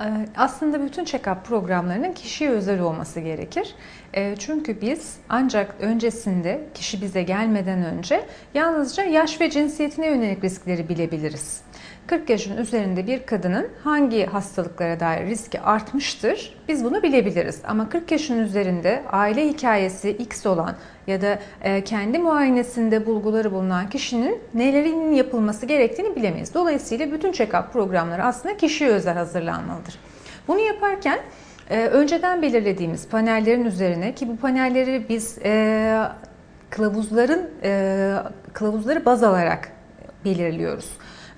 Ee, Aslında bütün check-up programlarının kişiye özel olması gerekir. Ee, Çünkü biz ancak öncesinde kişi bize gelmeden önce yalnızca yaş ve cinsiyetine yönelik riskleri bilebiliriz. 40 yaşın üzerinde bir kadının hangi hastalıklara dair riski artmıştır biz bunu bilebiliriz. Ama 40 yaşın üzerinde aile hikayesi X olan ya da e, kendi muayenesinde bulguları bulunan kişinin nelerin yapılması gerektiğini bilemeyiz. Dolayısıyla bütün check-up programları aslında kişiye özel hazırlanmalıdır. Bunu yaparken e, önceden belirlediğimiz panellerin üzerine ki bu panelleri biz e, kılavuzların kılavuzları baz alarak belirliyoruz.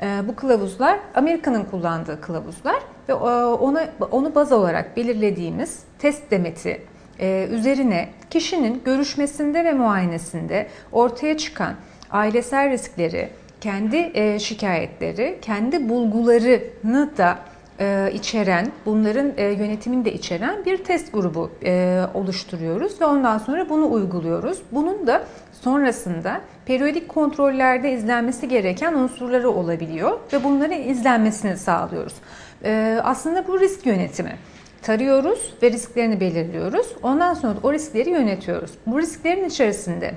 E, bu kılavuzlar Amerika'nın kullandığı kılavuzlar ve e, ona onu baz olarak belirlediğimiz test demeti e, üzerine kişinin görüşmesinde ve muayenesinde ortaya çıkan ailesel riskleri, kendi e, şikayetleri, kendi bulgularını da içeren, bunların e, yönetimini de içeren bir test grubu e, oluşturuyoruz ve ondan sonra bunu uyguluyoruz. Bunun da sonrasında periyodik kontrollerde izlenmesi gereken unsurları olabiliyor ve bunların izlenmesini sağlıyoruz. E, aslında bu risk yönetimi. Tarıyoruz ve risklerini belirliyoruz. Ondan sonra o riskleri yönetiyoruz. Bu risklerin içerisinde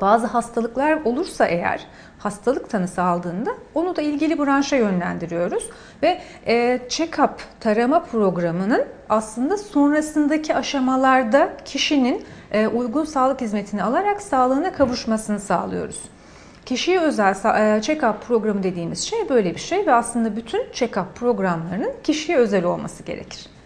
bazı hastalıklar olursa eğer hastalık tanısı aldığında onu da ilgili branşa yönlendiriyoruz ve e, check-up tarama programının aslında sonrasındaki aşamalarda kişinin e, uygun sağlık hizmetini alarak sağlığına kavuşmasını sağlıyoruz. Kişiye özel e, check-up programı dediğimiz şey böyle bir şey ve aslında bütün check-up programlarının kişiye özel olması gerekir.